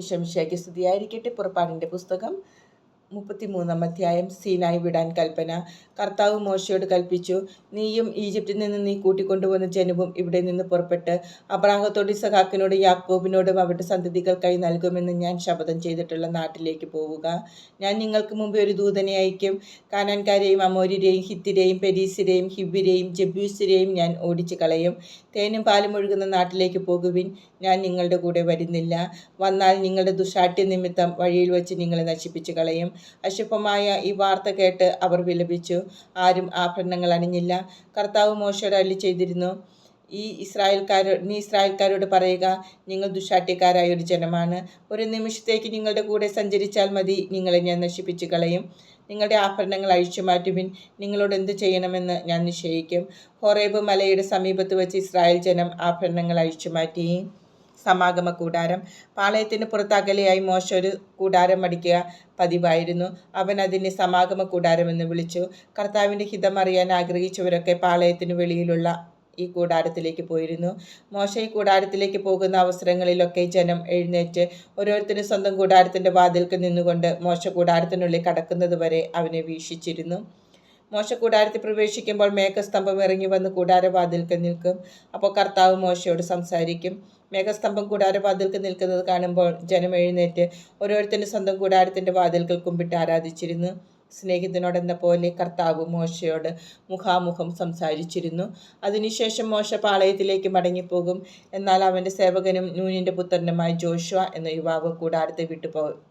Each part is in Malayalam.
ഇഷമിഷയ്ക്ക് സ്തുതിയായിരിക്കട്ടെ. പുറപ്പാടിന്റെ പുസ്തകം മുപ്പത്തിമൂന്നാം അധ്യായം സീനായി വിടാൻ കൽപ്പന. കർത്താവ് മോശയോട് കൽപ്പിച്ചു നീയും ഈജിപ്തിൽ നിന്ന് നീ കൂട്ടിക്കൊണ്ടുവന്ന ജനവും ഇവിടെ നിന്ന് പുറപ്പെട്ട് അബ്രാഹത്തോട് ഇസഹാക്കിനോട് യാക്കോബിനോടും അവരുടെ സന്തതികൾക്കായി നൽകുമെന്ന് ഞാൻ ശപഥം ചെയ്തിട്ടുള്ള നാട്ടിലേക്ക് പോവുക. ഞാൻ നിങ്ങൾക്ക് മുമ്പേ ഒരു ദൂതനെ അയക്കും കാനാൻകാരെയും അമോര്യരെയും ഹിത്തിരെയും പെരീസിരെയും ഹിബിരെയും ജബ്യൂസിരെയും ഞാൻ ഓടിച്ചു കളയും തേനും പാലും ഒഴുകുന്ന നാട്ടിലേക്ക് പോകുവിൻ. ഞാൻ നിങ്ങളുടെ കൂടെ വരുന്നില്ല. വന്നാൽ നിങ്ങളുടെ ദുഷാഠ്യ നിമിത്തം വഴിയിൽ വെച്ച് നിങ്ങളെ നശിപ്പിച്ചു കളയും അശുഭമായ ഈ വാർത്ത കേട്ട് അവർ വിലപിച്ചു. ആരും ആഭരണങ്ങൾ അണിഞ്ഞില്ല. കർത്താവ് മോശയോട് അല്ലി ചെയ്തിരുന്നു. ഈ ഇസ്രായേൽക്കാരോ നീ ഇസ്രായേൽക്കാരോട് പറയുക നിങ്ങൾ ദുശാട്ടിക്കാരായ ഒരു ജനമാണ്. ഒരു നിമിഷത്തേക്ക് നിങ്ങളുടെ കൂടെ സഞ്ചരിച്ചാൽ മതി. നിങ്ങളെ ഞാൻ നശിപ്പിച്ചു കളയും നിങ്ങളുടെ ആഭരണങ്ങൾ അഴിച്ചു മാറ്റുവിൻ. നിങ്ങളോട് എന്ത് ചെയ്യണമെന്ന് ഞാൻ നിശ്ചയിക്കും. ഹൊറേബ് മലയുടെ സമീപത്ത് വെച്ച് ഇസ്രായേൽ ജനം ആഭരണങ്ങൾ അഴിച്ചു മാറ്റി. സമാഗമ കൂടാരം. പാളയത്തിന് പുറത്ത് അകലെയായി മോശ ഒരു കൂടാരം അടിക്കുക പതിവായിരുന്നു. അവൻ അതിനെ സമാഗമ കൂടാരമെന്ന് വിളിച്ചു. കർത്താവിന്റെ ഹിതം അറിയാൻ ആഗ്രഹിച്ചവരൊക്കെ പാളയത്തിന് വെളിയിലുള്ള ഈ കൂടാരത്തിലേക്ക് പോയിരുന്നു. മോശ ഈ കൂടാരത്തിലേക്ക് പോകുന്ന അവസരങ്ങളിലൊക്കെ ജനം എഴുന്നേറ്റ് ഓരോരുത്തരും സ്വന്തം കൂടാരത്തിന്റെ വാതിൽക്ക് നിന്നുകൊണ്ട് മോശ കൂടാരത്തിനുള്ളിൽ കടക്കുന്നത് വരെ അവനെ വീക്ഷിച്ചിരുന്നു. മോശ കൂടാരത്തിൽ പ്രവേശിക്കുമ്പോൾ മേഘസ്തംഭം ഇറങ്ങി വന്ന് കൂടാരവാതിൽക്ക് നിൽക്കും. അപ്പോൾ കർത്താവ് മോശയോട് സംസാരിക്കും. മേഘസ്തംഭം കൂടാരവാതിൽക്ക് നിൽക്കുന്നത് കാണുമ്പോൾ ജനം എഴുന്നേറ്റ് ഓരോരുത്തരും സ്വന്തം കൂടാരത്തിന്റെ വാതിൽക്കൽ കുമ്പിട്ട് ആരാധിച്ചിരുന്നു. സ്നേഹിതനോടെന്ന പോലെ കർത്താവ് മോശയോട് മുഖാമുഖം സംസാരിച്ചിരുന്നു. അതിനുശേഷം മോശ പാളയത്തിലേക്ക് മടങ്ങിപ്പോകും. എന്നാൽ അവന്റെ സേവകനും നൂനിന്റെ പുത്രനുമായ ജോഷുവ എന്ന യുവാവ് കൂടാരത്തെ വിട്ടു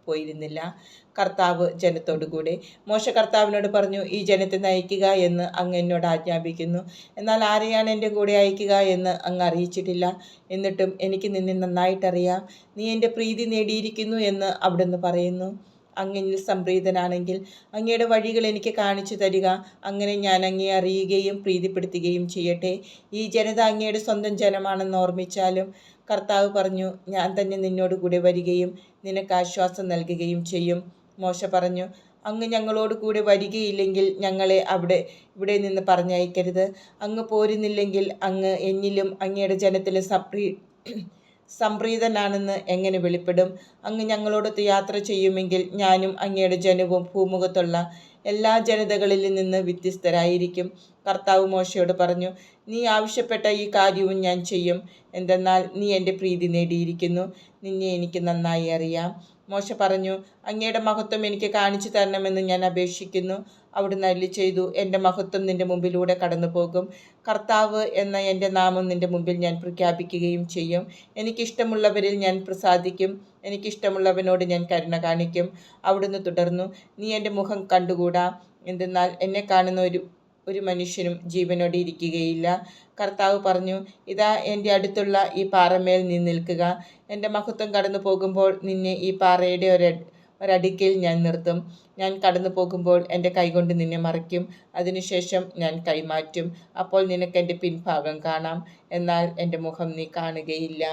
പോയിരുന്നില്ല. കർത്താവ് ജനത്തോടുകൂടെ മോശ കർത്താവിനോട് പറഞ്ഞു ഈ ജനത്തെ നയിക്കുക എന്ന് അങ്ങ് എന്നോട് ആജ്ഞാപിക്കുന്നു. എന്നാൽ ആരെയാണ് എന്റെ കൂടെ അയക്കുക എന്ന് അങ്ങ് അറിയിച്ചിട്ടില്ല. എന്നിട്ടും എനിക്ക് നിന്നെ നന്നായിട്ടറിയാം. നീ എന്റെ പ്രീതി നേടിയിരിക്കുന്നു എന്ന് അവിടുന്ന് പറയുന്നു. അങ്ങിൽ സംപ്രീതനാണെങ്കിൽ അങ്ങയുടെ വഴികൾ എനിക്ക് കാണിച്ചു തരിക. അങ്ങനെ ഞാൻ അങ്ങയെ അറിയുകയും പ്രീതിപ്പെടുത്തുകയും ചെയ്യട്ടെ. ഈ ജനത അങ്ങയുടെ സ്വന്തം ജനമാണെന്ന് ഓർമ്മിച്ചാലും കർത്താവ് പറഞ്ഞു ഞാൻ തന്നെ നിന്നോട് കൂടെ വരികയും നിനക്ക് ആശ്വാസം നൽകുകയും ചെയ്യും. മോശ പറഞ്ഞു അങ്ങ് ഞങ്ങളോട് കൂടെ വരികയില്ലെങ്കിൽ ഞങ്ങളെ അവിടെ ഇവിടെ നിന്ന് പറഞ്ഞയക്കരുത്. അങ്ങ് പോരുന്നില്ലെങ്കിൽ അങ്ങ് എന്നിലും അങ്ങയുടെ ജനത്തിലെ സപ്രീ സംപ്രീതനാണെന്ന് എങ്ങനെ വെളിപ്പെടും? അങ്ങ് ഞങ്ങളോടൊത്ത് യാത്ര ചെയ്യുമെങ്കിൽ ഞാനും അങ്ങയുടെ ജനവും ഭൂമുഖത്തുള്ള എല്ലാ ജനതകളിൽ നിന്ന് വ്യത്യസ്തരായിരിക്കും. കർത്താവ് മോശയോട് പറഞ്ഞു നീ ആവശ്യപ്പെട്ട ഈ കാര്യവും ഞാൻ ചെയ്യും. എന്തെന്നാൽ നീ എന്റെ പ്രീതി നേടിയിരിക്കുന്നു. നിന്നെ എനിക്ക് നന്നായി അറിയാം. മോശ പറഞ്ഞു അങ്ങയുടെ മഹത്വം എനിക്ക് കാണിച്ചു തരണമെന്ന് ഞാൻ അപേക്ഷിക്കുന്നു. അവിടുന്ന് അല്ലി ചെയ്തു എന്റെ മഹത്വം നിന്റെ മുമ്പിലൂടെ കടന്നു പോകും കർത്താവ് എന്ന എന്റെ നാമം നിന്റെ മുമ്പിൽ ഞാൻ പ്രഖ്യാപിക്കുകയും ചെയ്യും. എനിക്കിഷ്ടമുള്ളവരിൽ ഞാൻ പ്രസാദിക്കും. എനിക്കിഷ്ടമുള്ളവനോട് ഞാൻ കരുണ കാണിക്കും. അവിടുന്ന് തുടർന്നു നീ എന്റെ മുഖം കണ്ടുകൂടാ? എന്തെന്നാൽ എന്നെ കാണുന്ന ഒരു ഒരു മനുഷ്യനും ജീവനോടെ ഇരിക്കുകയില്ല. കർത്താവ് പറഞ്ഞു ഇതാ എന്റെ അടുത്തുള്ള ഈ പാറമേൽ നീ നിൽക്കുക. എന്റെ മഹത്വം കടന്നു പോകുമ്പോൾ നിന്നെ ഈ പാറയുടെ ഒരു ഒരടുക്കിൽ ഞാൻ നിർത്തും. ഞാൻ കടന്നു പോകുമ്പോൾ എന്റെ കൈകൊണ്ട് നിന്നെ മറിക്കും. അതിനുശേഷം ഞാൻ കൈമാറ്റും. അപ്പോൾ നിനക്ക് എന്റെ പിൻഭാഗം കാണാം. എന്നാൽ എന്റെ മുഖം നീ കാണുകയില്ല.